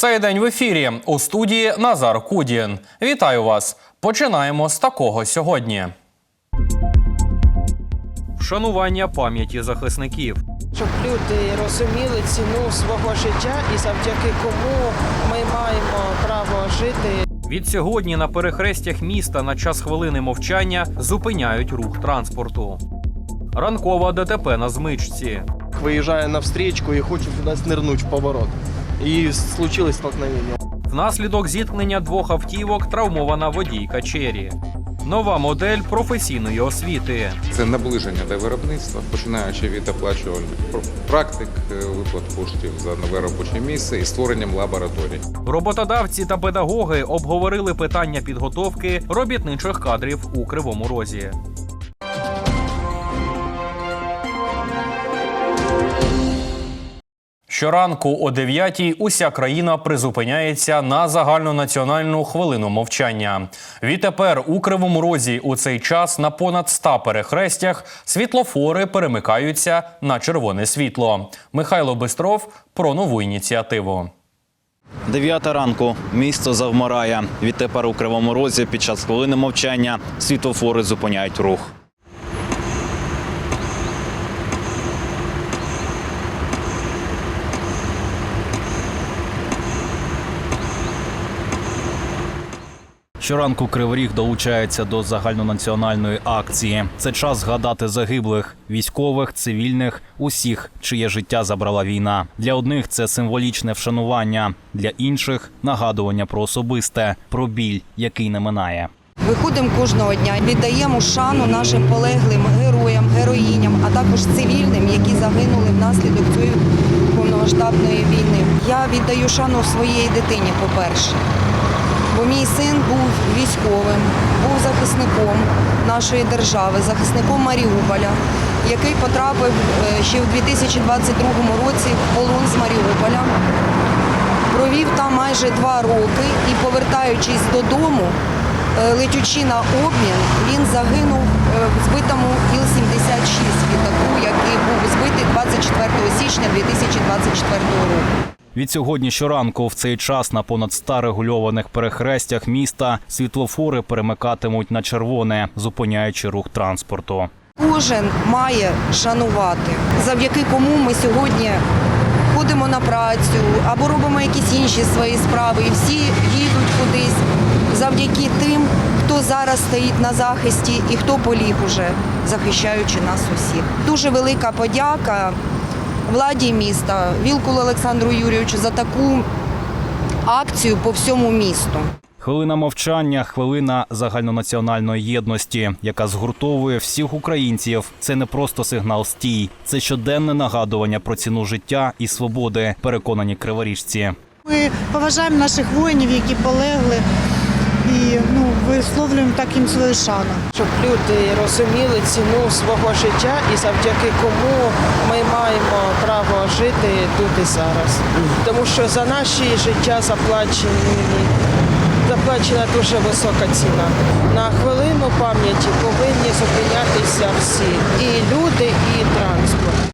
Цей день в ефірі у студії Назар Кудін. Вітаю вас! Починаємо з такого сьогодні. Вшанування пам'яті захисників. щоб люди розуміли ціну свого життя і завдяки кому ми маємо право жити. Від сьогодні на перехрестях міста на час хвилини мовчання зупиняють рух транспорту. Ранкова ДТП на змичці. выезжая на встречку и хочет туда нырнуть в поворот. И случилось столкновение. Внаслідок зіткнення двох автівок травмована водійка Чері. Нова модель професійної освіти. Це наближення до виробництва, починаючи від оплачувальних пр- практик, е, виплат коштів за нове робоче місце і створенням лабораторій. Роботодавці та педагоги обговорили питання підготовки робітничих кадрів у Кривому Розі. Щоранку о 9-й уся країна призупиняється на загальнонаціональну хвилину мовчання. Відтепер у Кривому Розі у цей час на понад 100 перехрестях світлофори перемикаються на червоне світло. Михайло Бистров про нову ініціативу. Дев'ята ранку місто завмирає. Відтепер у Кривому Розі під час хвилини мовчання світлофори зупиняють рух. Щоранку Кривий Ріг долучається до загальнонаціональної акції. Це час згадати загиблих, військових, цивільних, усіх, чиє життя забрала війна. Для одних це символічне вшанування, для інших нагадування про особисте, про біль, який не минає. Виходимо кожного дня, віддаємо шану нашим полеглим героям, героїням, а також цивільним, які загинули внаслідок цієї повномасштабної війни. Я віддаю шану своїй дитині, по-перше, бо мій син був військовим, був захисником нашої держави, захисником Маріуполя, який потрапив е, ще в 2022 році в полон з Маріуполя. Провів там майже два роки і, повертаючись додому, е, летючи на обмін, він загинув е, в збитому Іл-76 літаку, який був збитий 24 січня 2024 року. Від сьогодні щоранку в цей час на понад 100 регульованих перехрестях міста світлофори перемикатимуть на червоне, зупиняючи рух транспорту. Кожен має шанувати, завдяки кому ми сьогодні ходимо на працю або робимо якісь інші свої справи. І всі їдуть кудись завдяки тим, хто зараз стоїть на захисті і хто поліг уже, захищаючи нас усіх. Дуже велика подяка владі міста, Вілкулу Олександру Юрійовичу за таку акцію по всьому місту. Хвилина мовчання, хвилина загальнонаціональної єдності, яка згуртовує всіх українців. Це не просто сигнал стій, це щоденне нагадування про ціну життя і свободи, переконані криворіжці. Ми поважаємо наших воїнів, які полегли, і ну, висловлюємо так їм свою шану. Щоб люди розуміли ціну свого життя і завдяки кому ми маємо право жити тут і зараз. Тому що за наші життя заплачені. Заплачена дуже висока ціна. На хвилину пам'яті повинні зупинятися всі і люди, і транспорт.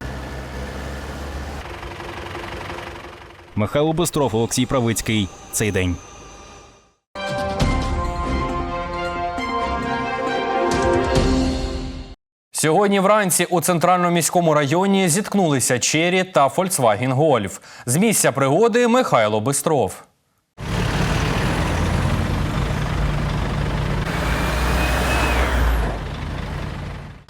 Михайло Бистров, Олексій Правицький. Цей день. Сьогодні вранці у центральному міському районі зіткнулися Чері та Volkswagen Golf. З місця пригоди Михайло Бистров.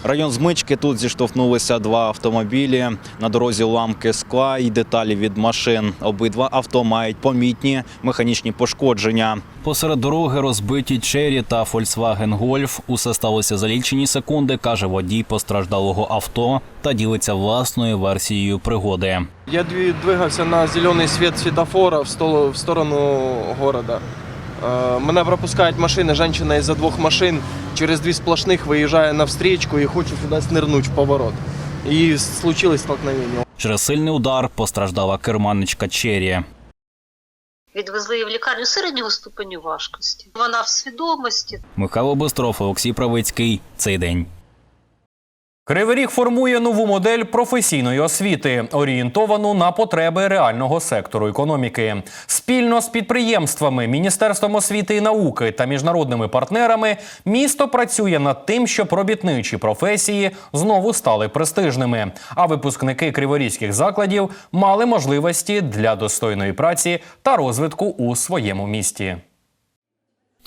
Район змички тут зіштовхнулися два автомобілі. На дорозі уламки скла і деталі від машин. Обидва авто мають помітні механічні пошкодження. Посеред дороги розбиті Чері та Volkswagen Golf. Усе сталося за лічені секунди, каже водій постраждалого авто та ділиться власною версією пригоди. Я дві- двигався на зелений світ світофора в, сторону города. Е, Мене пропускають машини, жінка із-за двох машин через дві сплошних виїжджає на встрічку і хоче туди снирнути в поворот. І случилось столкновення. Через сильний удар постраждала керманичка Чері. Відвезли її в лікарню середнього ступеню важкості. Вона в свідомості. Михайло Бистров, Олексій Правицький. Цей день. Кривий Ріг формує нову модель професійної освіти, орієнтовану на потреби реального сектору економіки. Спільно з підприємствами, Міністерством освіти і науки та міжнародними партнерами місто працює над тим, щоб робітничі професії знову стали престижними, а випускники криворізьких закладів мали можливості для достойної праці та розвитку у своєму місті.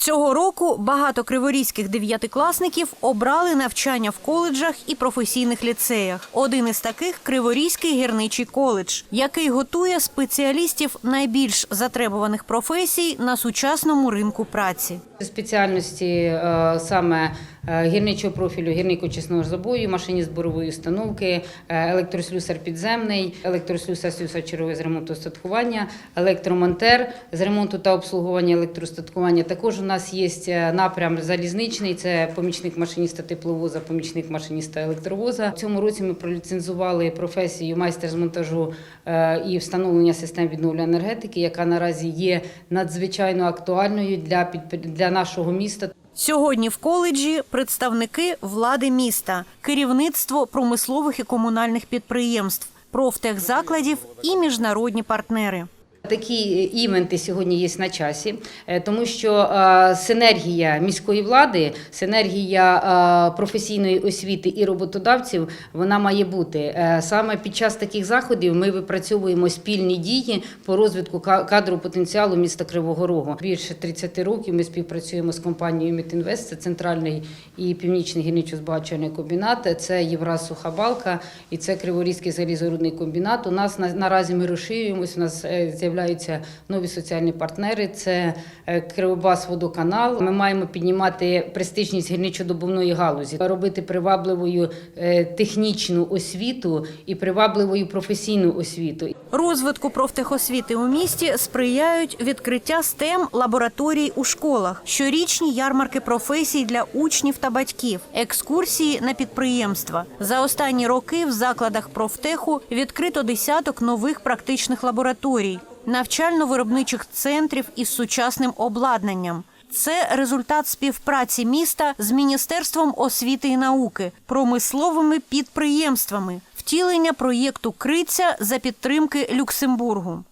Цього року багато криворізьких дев'ятикласників обрали навчання в коледжах і професійних ліцеях. Один із таких Криворізький гірничий коледж, який готує спеціалістів найбільш затребуваних професій на сучасному ринку праці. Спеціальності е, саме гірничого профілю, гірник очисного забою, машині зборової установки, е, електрослюсар підземний, електрослюсар слюсар з ремонту статкування, електромонтер з ремонту та обслуговування електростаткування. Також у нас є е, напрям залізничний, це помічник машиніста тепловоза, помічник машиніста електровоза. В цьому році ми проліцензували професію майстер з монтажу е, і встановлення систем відновлення енергетики, яка наразі є надзвичайно актуальною для для нашого міста. Сьогодні в коледжі представники влади міста, керівництво промислових і комунальних підприємств, профтехзакладів і міжнародні партнери. Такі івенти сьогодні є на часі, е, тому що е, синергія міської влади, синергія е, професійної освіти і роботодавців вона має бути. Саме під час таких заходів ми випрацьовуємо спільні дії по розвитку ка- кадрового потенціалу міста Кривого Рогу. Більше 30 років ми співпрацюємо з компанією Мітінвест, це центральний і північний гірничо-збагачувальний комбінат, це Євраз Суха Балка і це Криворізький залізорудний комбінат. У нас наразі ми розширюємось. У нас е, з'являються нові соціальні партнери. Це е, Кривобас Водоканал. Ми маємо піднімати престижність гірничо-добувної галузі, робити привабливою е, технічну освіту і привабливою професійну освіту. Розвитку профтехосвіти у місті сприяють відкриття STEM лабораторій у школах, щорічні ярмарки професій для учнів та батьків, екскурсії на підприємства. За останні роки в закладах профтеху відкрито десяток нових практичних лабораторій, навчально-виробничих центрів із сучасним обладнанням. Це результат співпраці міста з Міністерством освіти і науки, промисловими підприємствами, втілення проєкту Криця за підтримки Люксембургу.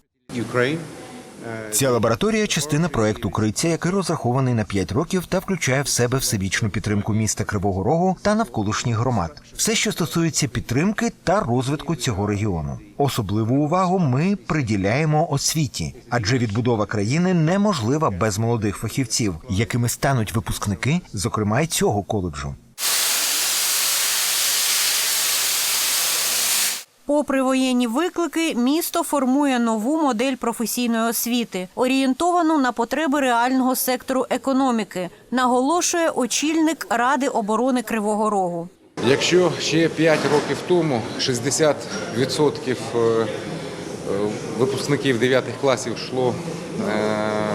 Ця лабораторія частина проекту Криця, який розрахований на 5 років та включає в себе всебічну підтримку міста Кривого Рогу та навколишніх громад. Все, що стосується підтримки та розвитку цього регіону. Особливу увагу ми приділяємо освіті, адже відбудова країни неможлива без молодих фахівців, якими стануть випускники, зокрема й цього коледжу. Попри воєнні виклики, місто формує нову модель професійної освіти, орієнтовану на потреби реального сектору економіки, наголошує очільник Ради оборони Кривого Рогу. Якщо ще 5 років тому 60% е, е, випускників 9 класів йшло е,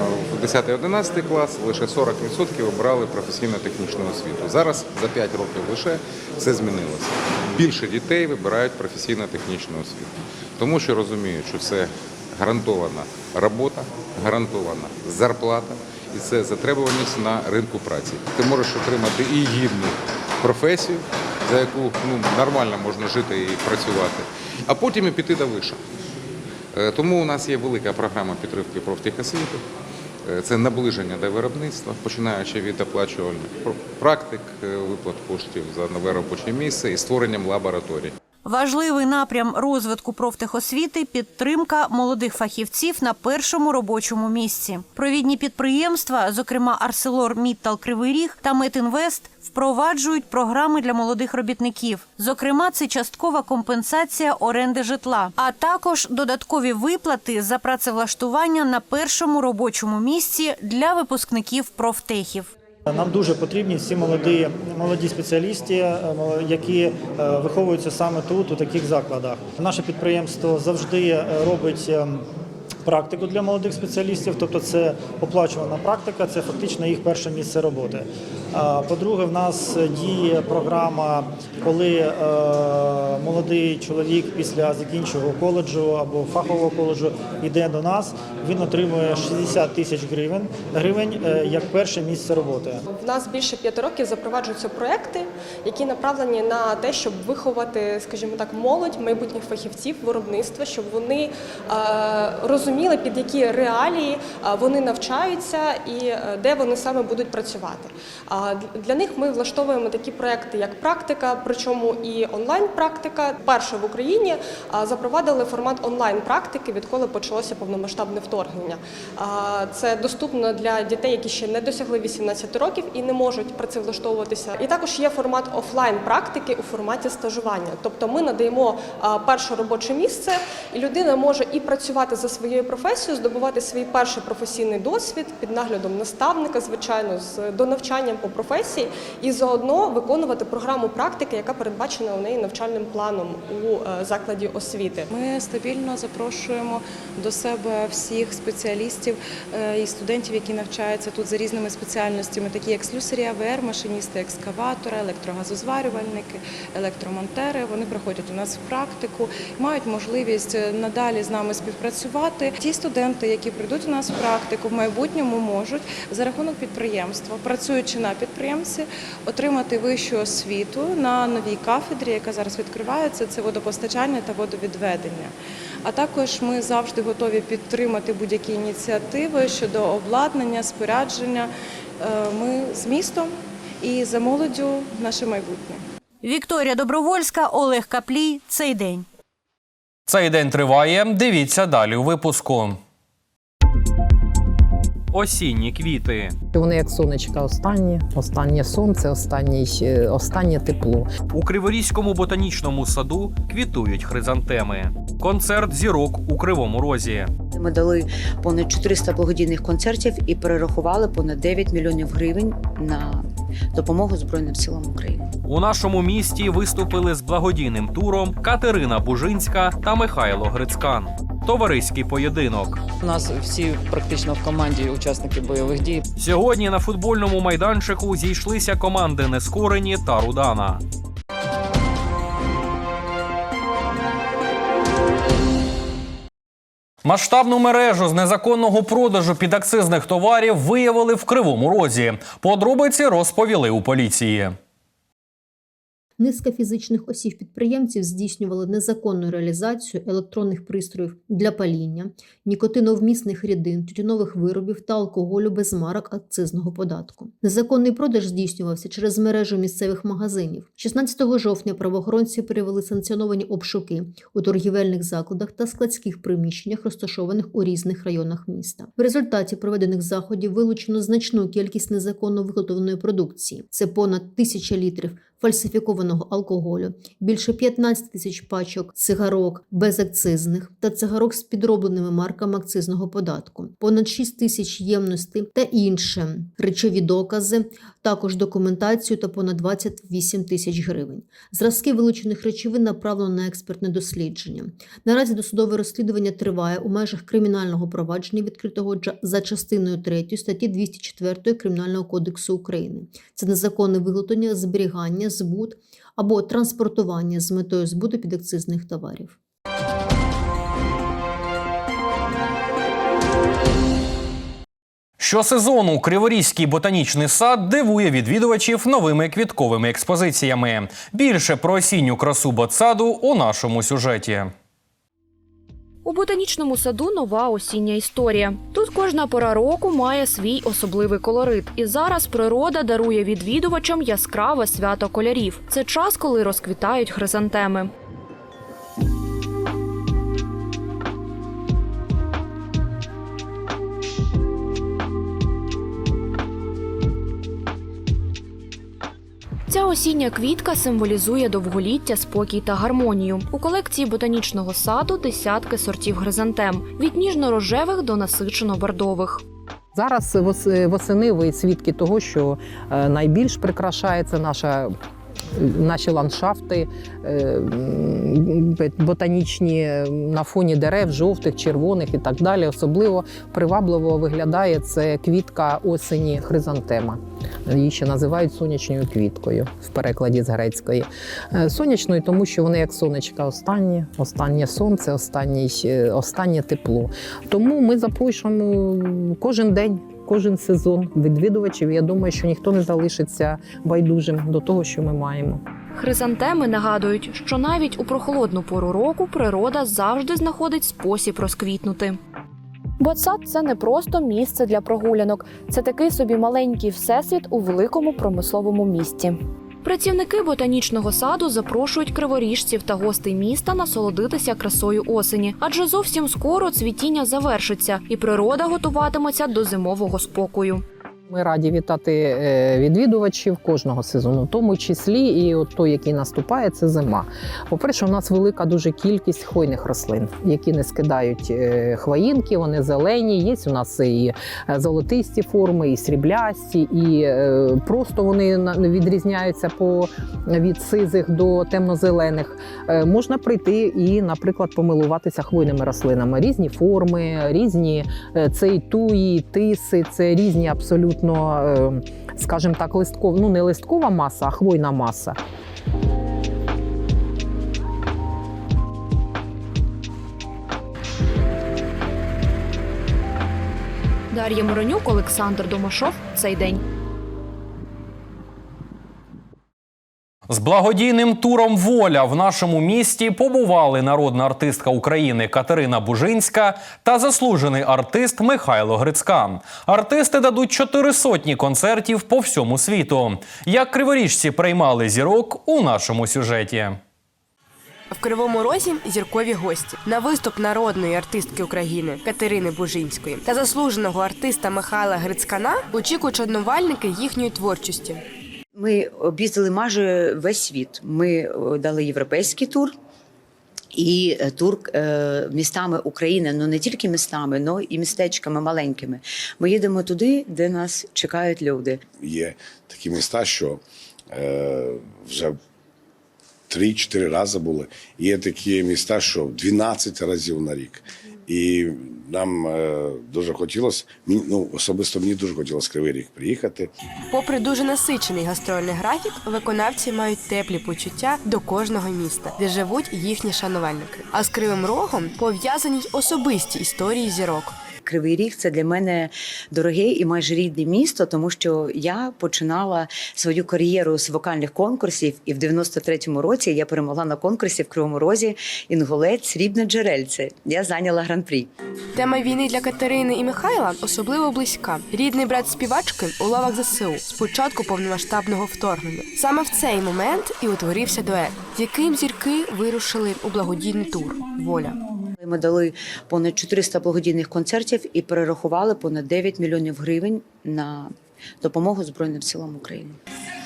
10-11 клас, лише 40% обрали професійно-технічну освіту. Зараз за 5 років лише все змінилося. Більше дітей вибирають професійно-технічну освіту, тому що розуміють, що це гарантована робота, гарантована зарплата і це затребуваність на ринку праці. Ти можеш отримати і гідну професію, за яку ну, нормально можна жити і працювати, а потім і піти до виша. Е, Тому у нас є велика програма підтримки профтехосвіти. Е, Це наближення до виробництва, починаючи від оплачувальних пр- практик, е, виплат коштів за нове робоче місце і створенням лабораторій. Важливий напрям розвитку профтехосвіти підтримка молодих фахівців на першому робочому місці. Провідні підприємства, зокрема Арселор Міттал Кривий Ріг та Метінвест, впроваджують програми для молодих робітників. Зокрема, це часткова компенсація оренди житла, а також додаткові виплати за працевлаштування на першому робочому місці для випускників профтехів. Нам дуже потрібні ці молоді, молоді спеціалісти, е, які е, виховуються саме тут, у таких закладах. Наше підприємство завжди е, робить е, практику для молодих спеціалістів, тобто це оплачувана практика, це фактично їх перше місце роботи. По-друге, в нас діє програма, коли е, молодий чоловік після закінчення коледжу або фахового коледжу йде до нас, він отримує 60 тисяч гривень, гривень е, як перше місце роботи. В нас більше п'яти років запроваджуються проекти, які направлені на те, щоб виховати, скажімо так, молодь майбутніх фахівців виробництва, щоб вони е, розуміли, під які реалії е, вони навчаються і е, де вони саме будуть працювати. Для них ми влаштовуємо такі проекти, як практика, причому і онлайн-практика. Перше в Україні запровадили формат онлайн-практики, відколи почалося повномасштабне вторгнення. Це доступно для дітей, які ще не досягли 18 років і не можуть працевлаштовуватися. І також є формат офлайн-практики у форматі стажування. Тобто ми надаємо перше робоче місце, і людина може і працювати за своєю професією, здобувати свій перший професійний досвід під наглядом наставника, звичайно, з донавчанням по професії, і заодно виконувати програму практики, яка передбачена у неї навчальним планом у е, закладі освіти. Ми стабільно запрошуємо до себе всіх спеціалістів е, і студентів, які навчаються тут за різними спеціальностями, такі як слюсарі АВР, машиністи екскаватора, електрогазозварювальники, електромонтери. Вони приходять у нас в практику, мають можливість е, надалі з нами співпрацювати. Ті студенти, які прийдуть у нас в практику, в майбутньому можуть за рахунок підприємства, працюючи на підприємстві, отримати вищу освіту на новій кафедрі, яка зараз відкривається. Це водопостачання та водовідведення. А також ми завжди готові підтримати будь-які ініціативи щодо обладнання, спорядження. Е, Ми з містом і за молоддю наше майбутнє. Вікторія Добровольська, Олег Каплій. Цей день. Цей день триває. Дивіться далі у випуску. Осінні квіти. Вони як сонечка останні, останнє сонце, останнє, останнє тепло. У Криворізькому ботанічному саду квітують хризантеми. Концерт зірок у Кривому Розі. Ми дали понад 400 благодійних концертів і перерахували понад 9 мільйонів гривень на допомогу Збройним силам України. У нашому місті виступили з благодійним туром Катерина Бужинська та Михайло Грицкан. Товариський поєдинок. У нас всі практично в команді учасники бойових дій. Сьогодні на футбольному майданчику зійшлися команди Нескорені та Рудана. Масштабну мережу з незаконного продажу підакцизних товарів виявили в Кривому Розі. Подробиці розповіли у поліції. Низка фізичних осіб-підприємців здійснювали незаконну реалізацію електронних пристроїв для паління, нікотиновмісних рідин, тютюнових виробів та алкоголю без марок акцизного податку. Незаконний продаж здійснювався через мережу місцевих магазинів. 16 жовтня правоохоронці перевели санкціоновані обшуки у торгівельних закладах та складських приміщеннях, розташованих у різних районах міста. В результаті проведених заходів вилучено значну кількість незаконно виготовленої продукції. Це понад тисяча літрів фальсифікованого алкоголю, більше 15 тисяч пачок цигарок безакцизних та цигарок з підробленими марками акцизного податку, понад 6 тисяч ємностей та інше речові докази, також документацію та понад 28 тисяч гривень. Зразки вилучених речовин направлено на експертне дослідження. Наразі досудове розслідування триває у межах кримінального провадження, відкритого за частиною 3 статті 204 Кримінального кодексу України. Це незаконне виготовлення, зберігання, збут або транспортування з метою збуту підакцизних товарів. Щосезону Криворізький ботанічний сад дивує відвідувачів новими квітковими експозиціями. Більше про осінню красу ботсаду у нашому сюжеті. У ботанічному саду нова осіння історія. Тут кожна пора року має свій особливий колорит. І зараз природа дарує відвідувачам яскраве свято кольорів. Це час, коли розквітають хризантеми. Осіння квітка символізує довголіття, спокій та гармонію. У колекції ботанічного саду десятки сортів гризантем від ніжно-рожевих до насичено-бордових. Зараз восени ви свідки того, що е, найбільш прикрашається наша Наші ландшафти е, ботанічні на фоні дерев, жовтих, червоних і так далі. Особливо привабливо виглядає це квітка осені хризантема. Її ще називають сонячною квіткою в перекладі з грецької. Е, Сонячною, тому що вони як сонечка останнє, останнє сонце, останнє, останнє тепло. Тому ми запрошуємо кожен день. Кожен сезон відвідувачів. Я думаю, що ніхто не залишиться байдужим до того, що ми маємо. Хризантеми нагадують, що навіть у прохолодну пору року природа завжди знаходить спосіб розквітнути. Ботсад це не просто місце для прогулянок, це такий собі маленький всесвіт у великому промисловому місті. Працівники ботанічного саду запрошують криворіжців та гостей міста насолодитися красою осені, адже зовсім скоро цвітіння завершиться, і природа готуватиметься до зимового спокою. Ми раді вітати е, відвідувачів кожного сезону, в тому числі і от той, який наступає, це зима. По-перше, у нас велика дуже кількість хвойних рослин, які не скидають е, хвоїнки, вони зелені. Є у нас і е, золотисті форми, і сріблясті, і просто вони відрізняються по від сизих до темно-зелених. Можна прийти і, наприклад, помилуватися хвойними рослинами. Різні форми, різні це і туї, і тиси, це різні абсолютно, е, скажімо так, листкова, ну не листкова маса, а хвойна маса. Дар'я Моронюк, Олександр Домашов. Цей день. З благодійним туром Воля в нашому місті побували народна артистка України Катерина Бужинська та заслужений артист Михайло Грицька. Артисти дадуть чотири сотні концертів по всьому світу. Як криворіжці приймали зірок у нашому сюжеті. В Кривому Розі зіркові гості на виступ народної артистки України Катерини Бужинської та заслуженого артиста Михайла Грицькана очікують шанувальники їхньої творчості. Ми об'їздили майже весь світ. Ми е, дали європейський тур. І е, тур е, містами України, ну не тільки містами, але і містечками маленькими. Ми їдемо туди, де нас чекають люди. Є такі міста, що е, вже 3-4 рази були. Є такі міста, що 12 разів на рік. І нам е, дуже хотілося, ну особисто мені дуже хотілося Кривий Ріг приїхати. Попри дуже насичений гастрольний графік, виконавці мають теплі почуття до кожного міста, де живуть їхні шанувальники. А з кривим рогом пов'язані й особисті історії зірок. Кривий Ріг це для мене дороге і майже рідне місто, тому що я починала свою кар'єру з вокальних конкурсів, і в 93-му році я перемогла на конкурсі в Кривому Розі інгулець Срібне джерельце. Я зайняла гран-прі. Тема війни для Катерини і Михайла особливо близька. Рідний брат співачки у лавах ЗСУ з початку повномасштабного вторгнення. Саме в цей момент і утворився дует, з яким зірки вирушили у благодійний тур Воля. Ми дали понад 400 благодійних концертів і перерахували понад 9 мільйонів гривень на допомогу Збройним силам України.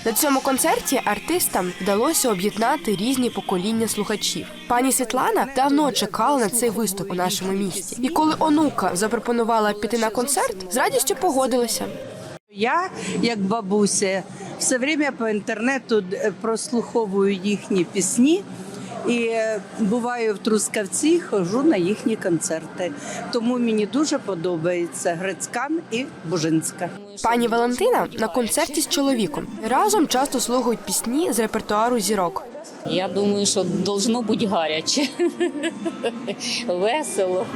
На цьому концерті артистам вдалося об'єднати різні покоління слухачів. Пані Світлана давно чекала на цей виступ у нашому місті. І коли онука запропонувала піти на концерт, з радістю погодилася. Я, як бабуся, все время по інтернету е, прослуховую їхні пісні. І е, буваю в Трускавці, ходжу на їхні концерти. Тому мені дуже подобається Грецькан і Бужинська. Пані Валентина на концерті з чоловіком разом часто слухають пісні з репертуару зірок. Я думаю, що должно бути гаряче. Весело.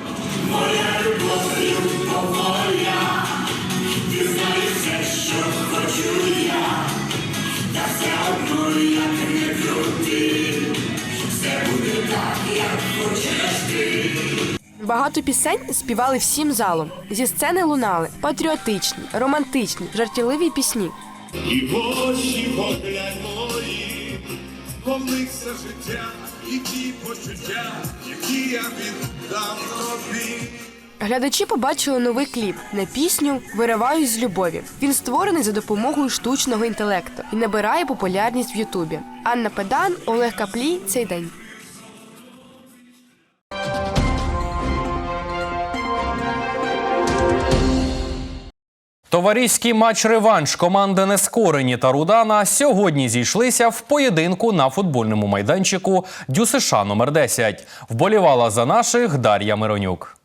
Багато пісень співали всім залом. Зі сцени лунали патріотичні, романтичні, жартівливі пісні. І в очі поглянь мої, повних життя, і ті почуття, які я віддав тобі. Глядачі побачили новий кліп на пісню Вириваюсь з любові. Він створений за допомогою штучного інтелекту і набирає популярність в Ютубі. Анна Педан, Олег Каплій. Цей день. Товариський матч-реванш команди Нескорені та Рудана сьогодні зійшлися в поєдинку на футбольному майданчику Дюсиша номер 10. Вболівала за наших Дар'я Миронюк.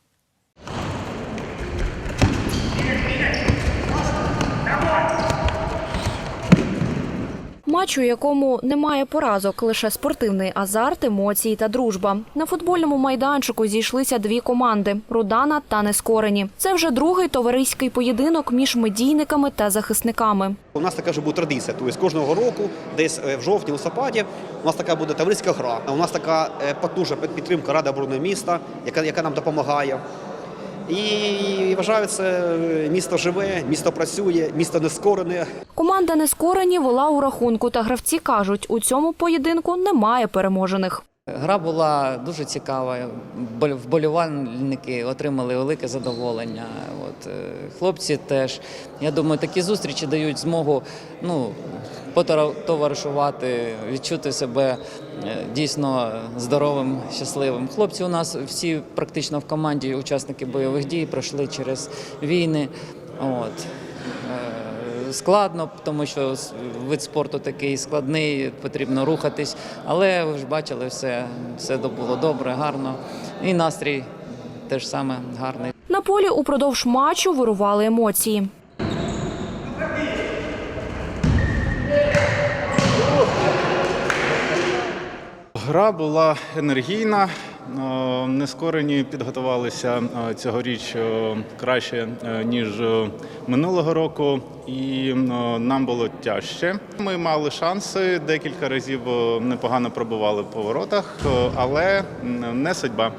Матч, якому немає поразок, лише спортивний азарт, емоції та дружба. На футбольному майданчику зійшлися дві команди Рудана та Нескорені. Це вже другий товариський поєдинок між медійниками та захисниками. У нас така вже буде традиція. Тобто кожного року, десь е, в жовтні, листопаді, у нас така буде товариська гра. У нас така е, потужна підтримка Ради оборони міста, яка, яка нам допомагає. І вважаю, це місто живе, місто працює, місто не скорене. Команда Нескорені вела у рахунку, та гравці кажуть, у цьому поєдинку немає переможених. Гра була дуже цікава. Вболівальники отримали велике задоволення. От, е, хлопці теж. Я думаю, такі зустрічі дають змогу ну, потоваришувати, відчути себе е, дійсно здоровим, щасливим. Хлопці у нас всі практично в команді учасники бойових дій пройшли через війни. От. Складно, тому що вид спорту такий складний, потрібно рухатись. Але ви ж бачили, все, все було добре, гарно. І настрій теж саме гарний. На полі упродовж матчу вирували емоції. Гра була енергійна. Е, Нескорені підготувалися е, цьогоріч е, краще ніж минулого року, і нам було тяжче. Ми мали шанси декілька разів непогано пробували по воротах, е, але не судьба.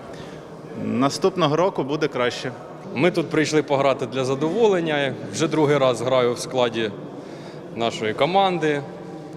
Наступного року буде краще. Ми тут прийшли пограти для задоволення. Вже другий раз граю в складі нашої команди.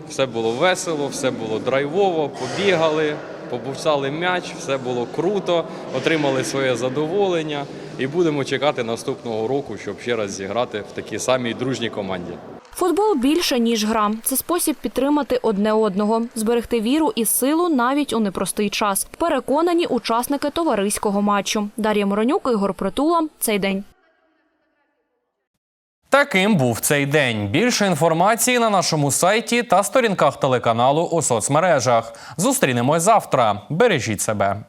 Все було весело, все було драйвово, побігали, побуцали м'яч, все було круто, отримали своє задоволення і будемо чекати наступного року, щоб ще раз зіграти в такій самій дружній команді. Футбол більше ніж гра. Це спосіб підтримати одне одного, зберегти віру і силу навіть у непростий час. Переконані учасники товариського матчу. Дар'я Моронюк, Ігор Притула. Цей день. Таким був цей день. Більше інформації на нашому сайті та сторінках телеканалу у соцмережах. Зустрінемось завтра. Бережіть себе.